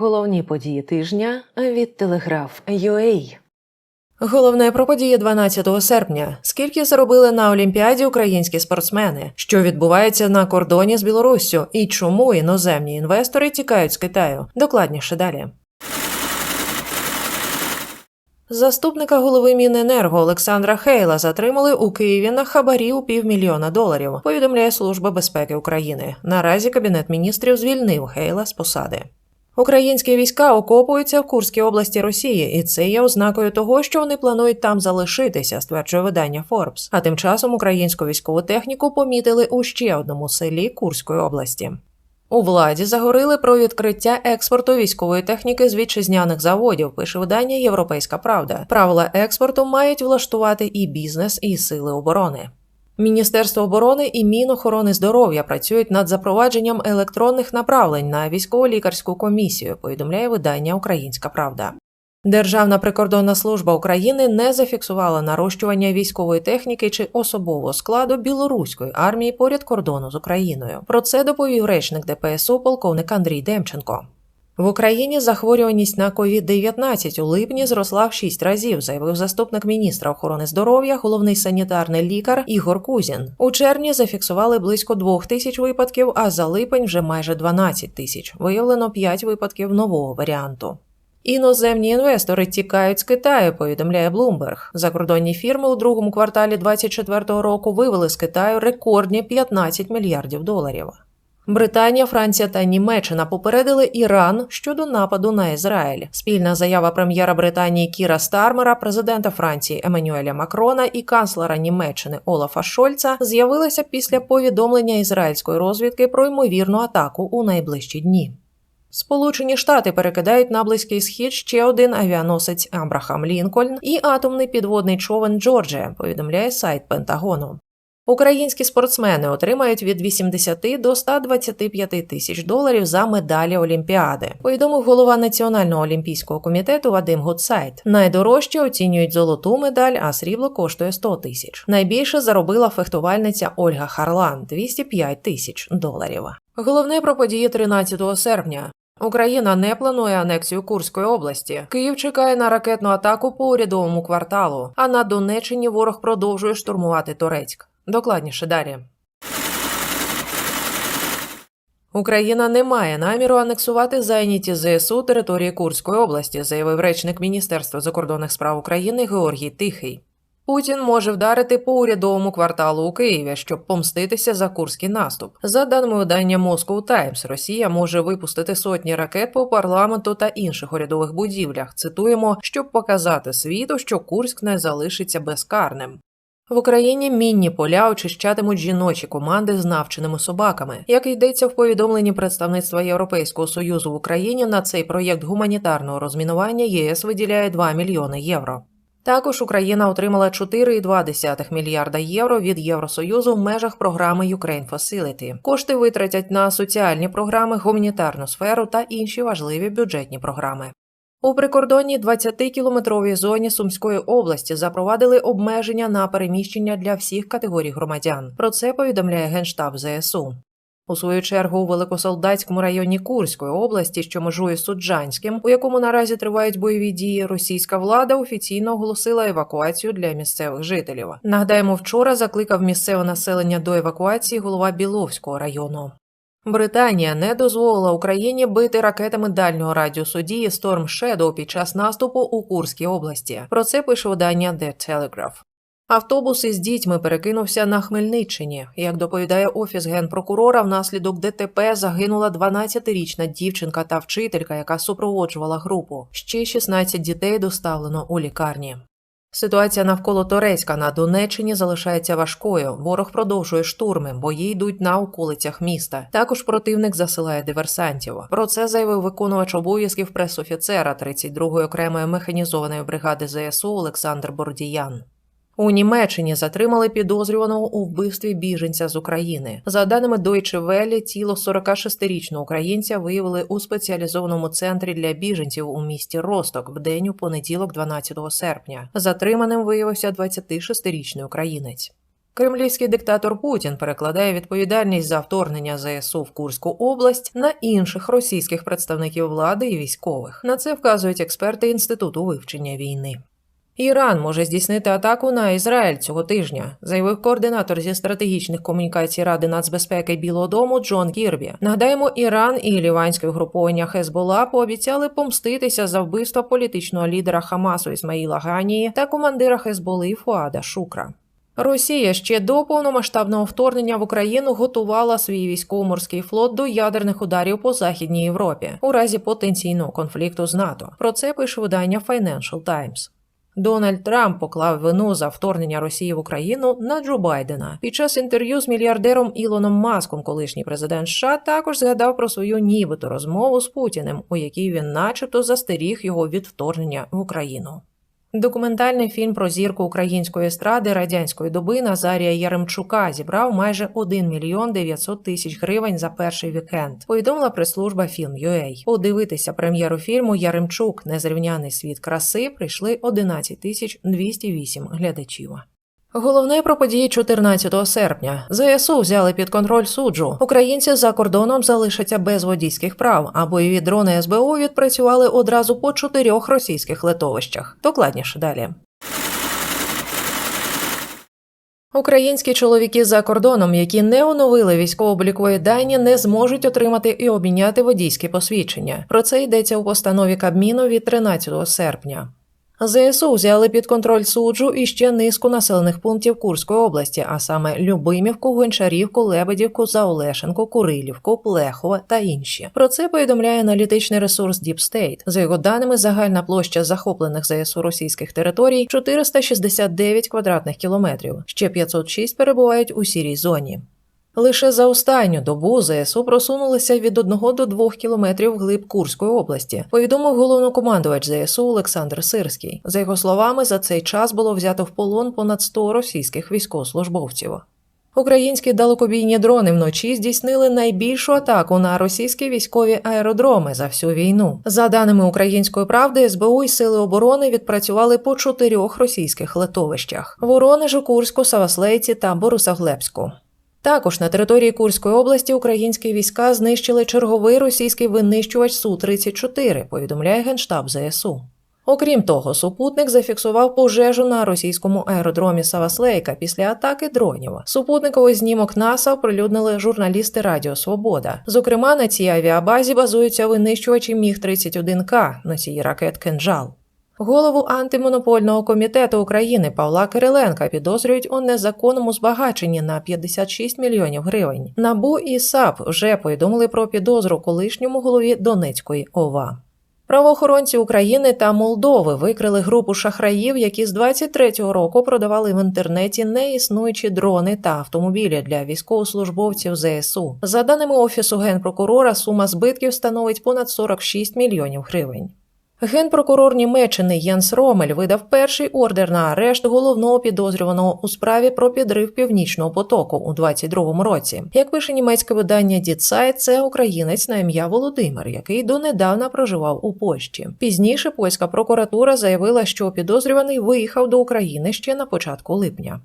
Головні події тижня від Телеграф UA. Головне про події 12 серпня. Скільки заробили на Олімпіаді українські спортсмени? Що відбувається на кордоні з Білоруссю? І чому іноземні інвестори тікають з Китаю? Докладніше далі. Заступника голови Міненерго Олександра Хейла затримали у Києві на хабарі у півмільйона доларів. Повідомляє Служба безпеки України. Наразі кабінет міністрів звільнив Хейла з посади. Українські війська окопуються в Курській області Росії, і це є ознакою того, що вони планують там залишитися, стверджує видання Forbes. А тим часом українську військову техніку помітили у ще одному селі Курської області. У владі загорили про відкриття експорту військової техніки з вітчизняних заводів. Пише видання Європейська Правда. Правила експорту мають влаштувати і бізнес, і сили оборони. Міністерство оборони і Мінохорони здоров'я працюють над запровадженням електронних направлень на військово-лікарську комісію. Повідомляє видання Українська Правда. Державна прикордонна служба України не зафіксувала нарощування військової техніки чи особового складу білоруської армії поряд кордону з Україною. Про це доповів речник ДПСУ полковник Андрій Демченко. В Україні захворюваність на COVID-19 у липні зросла в 6 разів, заявив заступник міністра охорони здоров'я, головний санітарний лікар Ігор Кузін. У червні зафіксували близько 2 тисяч випадків, а за липень вже майже 12 тисяч. Виявлено 5 випадків нового варіанту. Іноземні інвестори тікають з Китаю, повідомляє Bloomberg. Закордонні фірми у другому кварталі 2024 року вивели з Китаю рекордні 15 мільярдів доларів. Британія, Франція та Німеччина попередили Іран щодо нападу на Ізраїль. Спільна заява прем'єра Британії Кіра Стармера, президента Франції Еммануеля Макрона і канцлера Німеччини Олафа Шольца з'явилася після повідомлення ізраїльської розвідки про ймовірну атаку у найближчі дні. Сполучені Штати перекидають на близький схід ще один авіаносець Абрахам Лінкольн і атомний підводний човен Джорджія. Повідомляє сайт Пентагону. Українські спортсмени отримають від 80 до 125 тисяч доларів за медалі Олімпіади. Повідомив голова Національного олімпійського комітету Вадим Гудсайт. Найдорожче оцінюють золоту медаль, а срібло коштує 100 тисяч. Найбільше заробила фехтувальниця Ольга Харлан 205 тисяч доларів. Головне про події 13 серпня. Україна не планує анексію Курської області. Київ чекає на ракетну атаку по урядовому кварталу. А на Донеччині ворог продовжує штурмувати Торецьк. Докладніше далі. Україна не має наміру анексувати зайняті ЗСУ території Курської області, заявив речник Міністерства закордонних справ України Георгій Тихий. Путін може вдарити по урядовому кварталу у Києві, щоб помститися за курський наступ. За даними видання Moscow Times, Росія може випустити сотні ракет по парламенту та інших урядових будівлях. Цитуємо, щоб показати світу, що Курськ не залишиться безкарним. В Україні мінні поля очищатимуть жіночі команди з навченими собаками. Як йдеться в повідомленні представництва Європейського союзу в Україні на цей проєкт гуманітарного розмінування ЄС виділяє 2 мільйони євро. Також Україна отримала 4,2 мільярда євро від Євросоюзу в межах програми Ukraine Facility. Кошти витратять на соціальні програми, гуманітарну сферу та інші важливі бюджетні програми. У прикордонній 20-кілометровій зоні Сумської області запровадили обмеження на переміщення для всіх категорій громадян. Про це повідомляє генштаб ЗСУ. У свою чергу у великосолдатському районі Курської області, що межує з Суджанським, у якому наразі тривають бойові дії, російська влада офіційно оголосила евакуацію для місцевих жителів. Нагадаємо, вчора закликав місцеве населення до евакуації голова Біловського району. Британія не дозволила Україні бити ракетами дальнього радіусу дії Storm Shadow під час наступу у Курській області. Про це пише видання The Telegraph. Автобус із дітьми перекинувся на Хмельниччині. Як доповідає офіс генпрокурора, внаслідок ДТП загинула 12-річна дівчинка та вчителька, яка супроводжувала групу. Ще 16 дітей доставлено у лікарні. Ситуація навколо Торецька на Донеччині залишається важкою. Ворог продовжує штурми, бої йдуть на околицях міста. Також противник засилає диверсантів. Про це заявив виконувач обов'язків пресофіцера 32-ї окремої механізованої бригади ЗСУ Олександр Бордіян. У Німеччині затримали підозрюваного у вбивстві біженця з України. За даними Deutsche Welle, тіло 46-річного українця виявили у спеціалізованому центрі для біженців у місті Росток в день у понеділок, 12 серпня. Затриманим виявився 26-річний українець. Кремлівський диктатор Путін перекладає відповідальність за вторгнення ЗСУ в Курську область на інших російських представників влади і військових. На це вказують експерти Інституту вивчення війни. Іран може здійснити атаку на Ізраїль цього тижня, заявив координатор зі стратегічних комунікацій Ради нацбезпеки Білого Дому Джон Кірбі. Нагадаємо, Іран і ліванське угруповання Хезбола пообіцяли помститися за вбивство політичного лідера Хамасу Ісмаїла Ганії та командира Хезболи Фуада Шукра. Росія ще до повномасштабного вторгнення в Україну готувала свій військово-морський флот до ядерних ударів по західній Європі у разі потенційного конфлікту з НАТО. Про це пише видання Financial Times. Дональд Трамп поклав вину за вторгнення Росії в Україну на Джо Байдена. Під час інтерв'ю з мільярдером Ілоном Маском, колишній президент США, також згадав про свою нібито розмову з Путіним, у якій він, начебто, застеріг його від вторгнення в Україну. Документальний фільм про зірку української естради радянської доби Назарія Яремчука зібрав майже 1 мільйон 900 тисяч гривень за перший вікенд. Повідомила прес-служба Film.ua. Подивитися прем'єру фільму Яремчук Незрівняний світ краси прийшли 11 тисяч 208 глядачів. Головне про події 14 серпня. ЗСУ взяли під контроль суджу. Українці за кордоном залишаться без водійських прав, а бойові дрони СБУ відпрацювали одразу по чотирьох російських литовищах. Докладніше далі. Українські чоловіки за кордоном, які не оновили військово-облікові дані, не зможуть отримати і обміняти водійські посвідчення. Про це йдеться у постанові Кабміну від 13 серпня. ЗСУ взяли під контроль суджу і ще низку населених пунктів Курської області, а саме Любимівку, Гончарівку, Лебедівку, Заолешенку, Курилівку, Плехова та інші. Про це повідомляє аналітичний ресурс State. За його даними, загальна площа захоплених ЗСУ російських територій 469 квадратних кілометрів. Ще 506 перебувають у сірій зоні. Лише за останню добу ЗСУ просунулися від 1 до 2 кілометрів вглиб Курської області, повідомив головнокомандувач ЗСУ Олександр Сирський. За його словами, за цей час було взято в полон понад 100 російських військовослужбовців. Українські далекобійні дрони вночі здійснили найбільшу атаку на російські військові аеродроми за всю війну. За даними української правди, СБУ і сили оборони відпрацювали по чотирьох російських литовищах: Воронежу, Курську, Саваслейці та Борисоглебську. Також на території Курської області українські війська знищили черговий російський винищувач Су-34, повідомляє генштаб ЗСУ. Окрім того, супутник зафіксував пожежу на російському аеродромі Саваслейка після атаки дронів. Супутниковий знімок НАСА оприлюднили журналісти Радіо Свобода. Зокрема, на цій авіабазі базуються винищувачі Міг-31К, носії ракет «Кинжал». Голову антимонопольного комітету України Павла Кириленка підозрюють у незаконному збагаченні на 56 мільйонів гривень. Набу і САП вже повідомили про підозру колишньому голові Донецької ОВА. Правоохоронці України та Молдови викрили групу шахраїв, які з 23-го року продавали в інтернеті неіснуючі дрони та автомобілі для військовослужбовців ЗСУ. За даними офісу генпрокурора, сума збитків становить понад 46 мільйонів гривень. Генпрокурор Німеччини Єнс Ромель видав перший ордер на арешт головного підозрюваного у справі про підрив північного потоку у 22-му році. Як пише німецьке видання Дітсайт, це українець на ім'я Володимир, який донедавна проживав у Польщі. Пізніше польська прокуратура заявила, що підозрюваний виїхав до України ще на початку липня.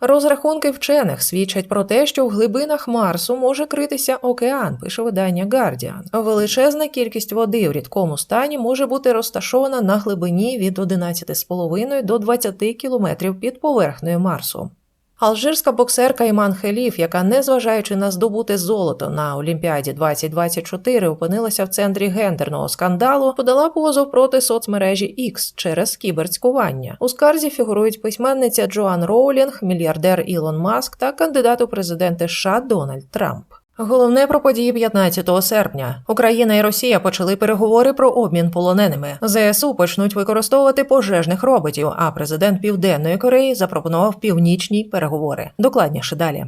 Розрахунки вчених свідчать про те, що в глибинах Марсу може критися океан, пише видання Guardian. Величезна кількість води в рідкому стані може бути розташована на глибині від 11,5 до 20 кілометрів під поверхнею Марсу. Алжирська боксерка Іман Хеліф, яка, незважаючи на здобути золото на Олімпіаді 2024, опинилася в центрі гендерного скандалу, подала позов проти соцмережі X через кіберцькування. У скарзі фігурують письменниця Джоан Роулінг, мільярдер Ілон Маск та кандидат у президенти США Дональд Трамп. Головне про події 15 серпня. Україна і Росія почали переговори про обмін полоненими. ЗСУ почнуть використовувати пожежних роботів. А президент Південної Кореї запропонував північні переговори. Докладніше далі.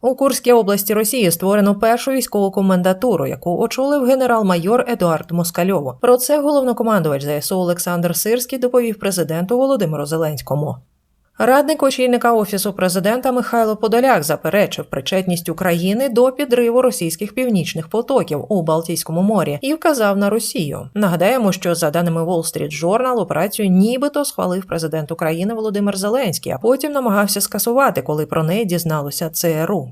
У Курській області Росії створено першу військову комендатуру, яку очолив генерал-майор Едуард Москальов. Про це головнокомандувач ЗСУ Олександр Сирський доповів президенту Володимиру Зеленському. Радник очільника офісу президента Михайло Подоляк заперечив причетність України до підриву російських північних потоків у Балтійському морі і вказав на Росію. Нагадаємо, що за даними Wall Street Journal, операцію нібито схвалив президент України Володимир Зеленський, а потім намагався скасувати, коли про неї дізналося ЦРУ.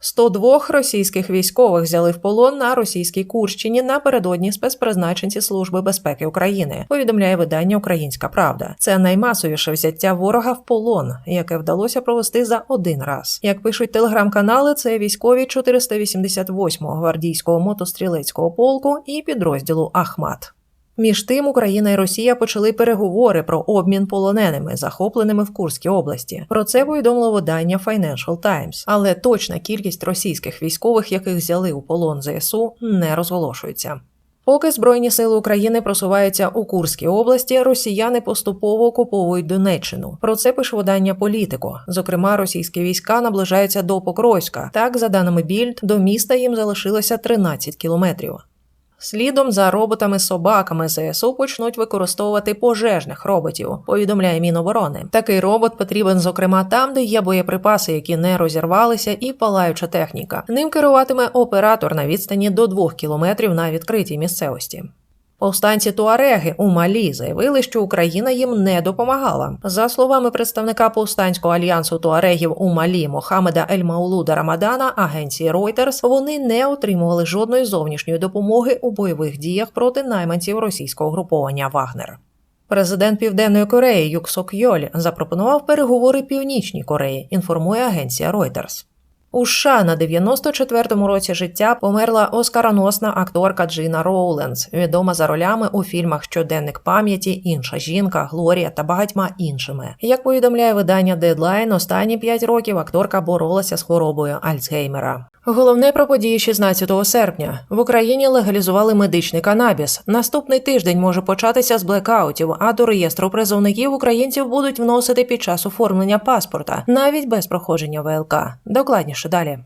102 російських військових взяли в полон на російській Курщині напередодні спецпризначенці Служби безпеки України. Повідомляє видання Українська Правда. Це наймасовіше взяття ворога в полон, яке вдалося провести за один раз. Як пишуть телеграм-канали, це військові 488-го гвардійського мотострілецького полку і підрозділу Ахмат. Між тим Україна і Росія почали переговори про обмін полоненими, захопленими в Курській області. Про це повідомило видання Financial Times. Але точна кількість російських військових, яких взяли у полон ЗСУ, не розголошується. Поки Збройні сили України просуваються у Курській області, росіяни поступово окуповують Донеччину. Про це пише видання Політико. Зокрема, російські війська наближаються до Покровська. Так, за даними Більд, до міста їм залишилося 13 кілометрів. Слідом за роботами-собаками ЗСУ почнуть використовувати пожежних роботів, повідомляє Міноборони. Такий робот потрібен, зокрема, там, де є боєприпаси, які не розірвалися, і палаюча техніка. Ним керуватиме оператор на відстані до 2 кілометрів на відкритій місцевості. Повстанці Туареги у Малі заявили, що Україна їм не допомагала. За словами представника повстанського альянсу Туарегів у Малі Мохамеда Ель-Маулуда Рамадана, агенції Reuters, вони не отримували жодної зовнішньої допомоги у бойових діях проти найманців російського груповання Вагнер. Президент Південної Кореї Юк Сок Йоль запропонував переговори Північній Кореї. Інформує агенція Reuters. У США на 94-му році життя померла оскароносна акторка Джина Роуленс, відома за ролями у фільмах Щоденник пам'яті, інша жінка, Глорія та багатьма іншими. Як повідомляє видання Deadline, останні 5 років акторка боролася з хворобою Альцгеймера. Головне про події 16 серпня в Україні легалізували медичний канабіс. Наступний тиждень може початися з блекаутів, а до реєстру призовників українців будуть вносити під час оформлення паспорта, навіть без проходження ВЛК. Докладніше далі.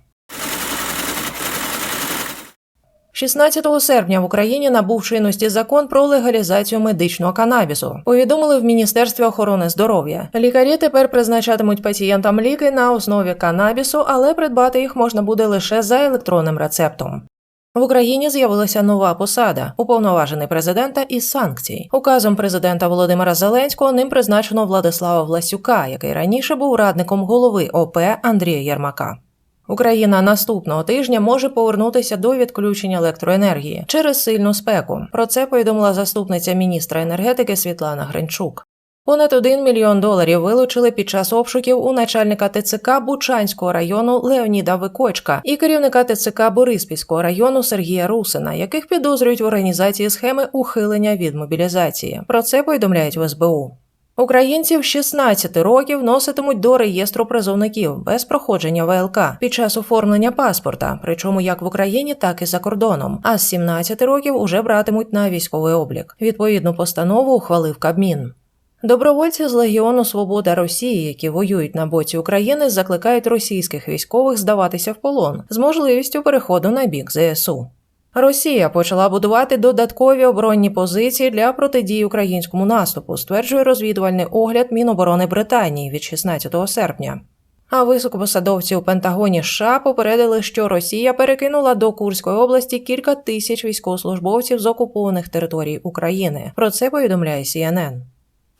16 серпня в Україні набув чинності закон про легалізацію медичного канабісу. Повідомили в Міністерстві охорони здоров'я. Лікарі тепер призначатимуть пацієнтам ліки на основі канабісу, але придбати їх можна буде лише за електронним рецептом. В Україні з'явилася нова посада уповноважений президента із санкцій. Указом президента Володимира Зеленського ним призначено Владислава Власюка, який раніше був радником голови ОП Андрія Єрмака. Україна наступного тижня може повернутися до відключення електроенергії через сильну спеку. Про це повідомила заступниця міністра енергетики Світлана Гринчук. Понад 1 мільйон доларів вилучили під час обшуків у начальника ТЦК Бучанського району Леоніда Викочка і керівника ТЦК Бориспільського району Сергія Русина, яких підозрюють в організації схеми ухилення від мобілізації. Про це повідомляють в СБУ. Українців 16 років носитимуть до реєстру призовників без проходження ВЛК під час оформлення паспорта, причому як в Україні, так і за кордоном. А з 17 років уже братимуть на військовий облік. Відповідну постанову ухвалив Кабмін. Добровольці з Легіону Свобода Росії, які воюють на боці України, закликають російських військових здаватися в полон з можливістю переходу на бік ЗСУ. Росія почала будувати додаткові оборонні позиції для протидії українському наступу, стверджує розвідувальний огляд Міноборони Британії від 16 серпня. А високопосадовці у Пентагоні США попередили, що Росія перекинула до Курської області кілька тисяч військовослужбовців з окупованих територій України. Про це повідомляє CNN.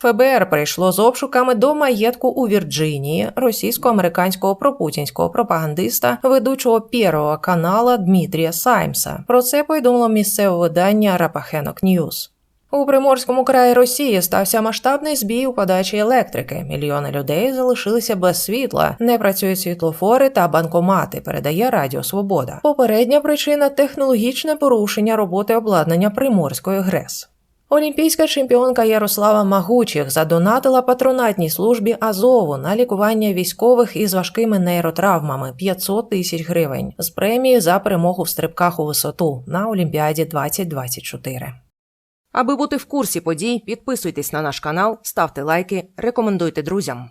ФБР прийшло з обшуками до маєтку у Вірджинії російсько-американського пропутінського пропагандиста, ведучого Первого канала Дмитрія Саймса. Про це повідомило місцеве видання Рапахенок Ньюз. У Приморському краї Росії стався масштабний збій у подачі електрики. Мільйони людей залишилися без світла, не працюють світлофори та банкомати. Передає Радіо Свобода. Попередня причина технологічне порушення роботи обладнання Приморської ГРЕС. Олімпійська чемпіонка Ярослава Магучих задонатила патронатній службі Азову на лікування військових із важкими нейротравмами 500 тисяч гривень з премії за перемогу в стрибках у висоту на Олімпіаді 2024. Аби бути в курсі подій, підписуйтесь на наш канал, ставте лайки, рекомендуйте друзям.